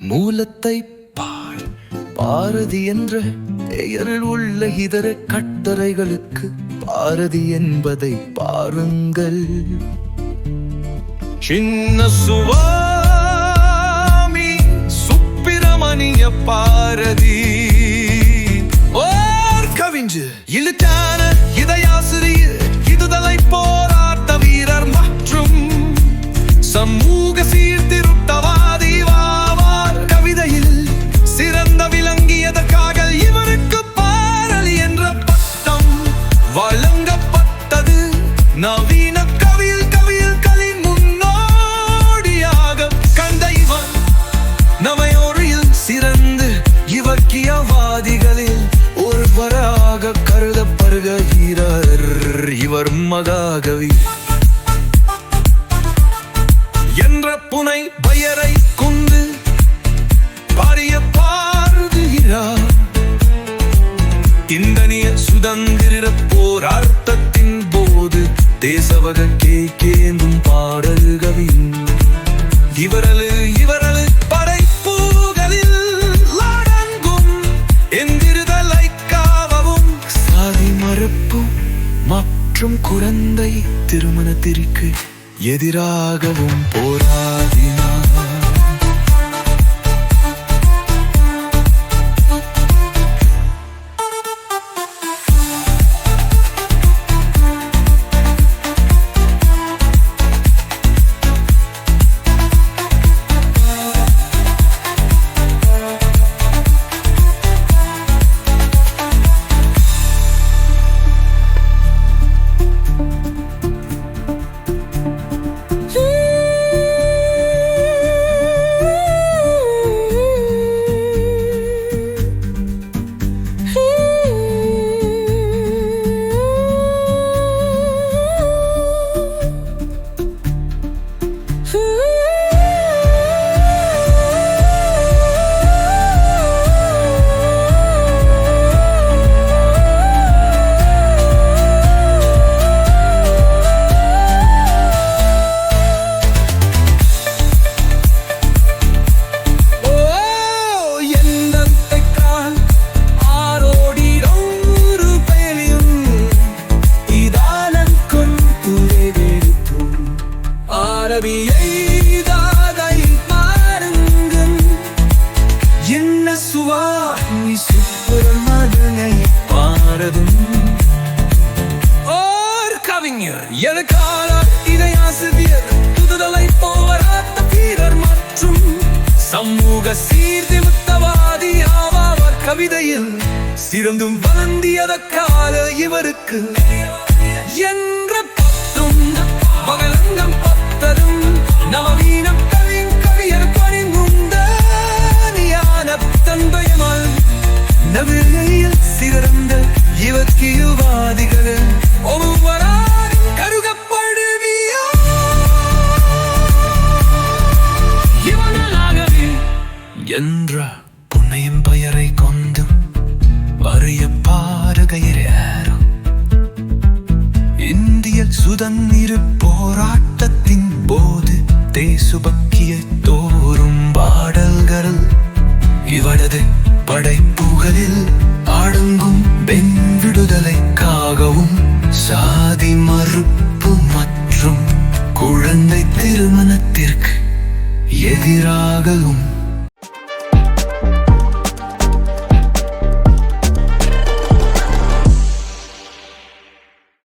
மூலத்தை பார் பாரதி என்ற பெயரில் உள்ள இதர கட்டளைகளுக்கு பாரதி என்பதை பாருங்கள். சின்ன சுவாமி சுப்பிரமணிய பாரதி. விளங்கியதற்காக இவருக்கு என்ற பட்டம் வழங்கப்பட்டது. நவீன கவியில் கவியில் கலின் முன்னோடியாக கண்ட இவன் சிறந்து ஒருவராக கருதப்படுகிறார் இவர் மகாகவி. என்ற புனை பெயரை குந்து பாரிய இந்தனிய சுதந்திர போராட்டத்தின் போது தேசவக கே கேந்தும் பாடல்கவி இவரது இவரலு படைப்புகளில் அடங்கும் எந்திருதலை காவவும் சாதி மறுப்பு மற்றும் குழந்தை திருமணத்திற்கு எதிராகவும் போராடின கவிஞர் எனக்கான இதை ஆசிரியர் புதுதலை போராட்ட வீரர் மற்றும் சமூக சீர்திருத்தவாதி ஆவார் கவிதையில் சிறந்தும் வளர்ந்தியதற்கால இவருக்கு என்ற என்ற புன்னையும் பெயரை கொண்டு அறிய பாருகையரும் இந்திய சுதந்திர போராட்டத்தின் போது தேசுபக்கிய தோறும் பாடல்கள் இவரது படைப்புகளில் அடங்கும் பெண் விடுதலைக்காகவும் சாதி மறுப்பு மற்றும் குழந்தை திருமணத்திற்கு எதிராகவும்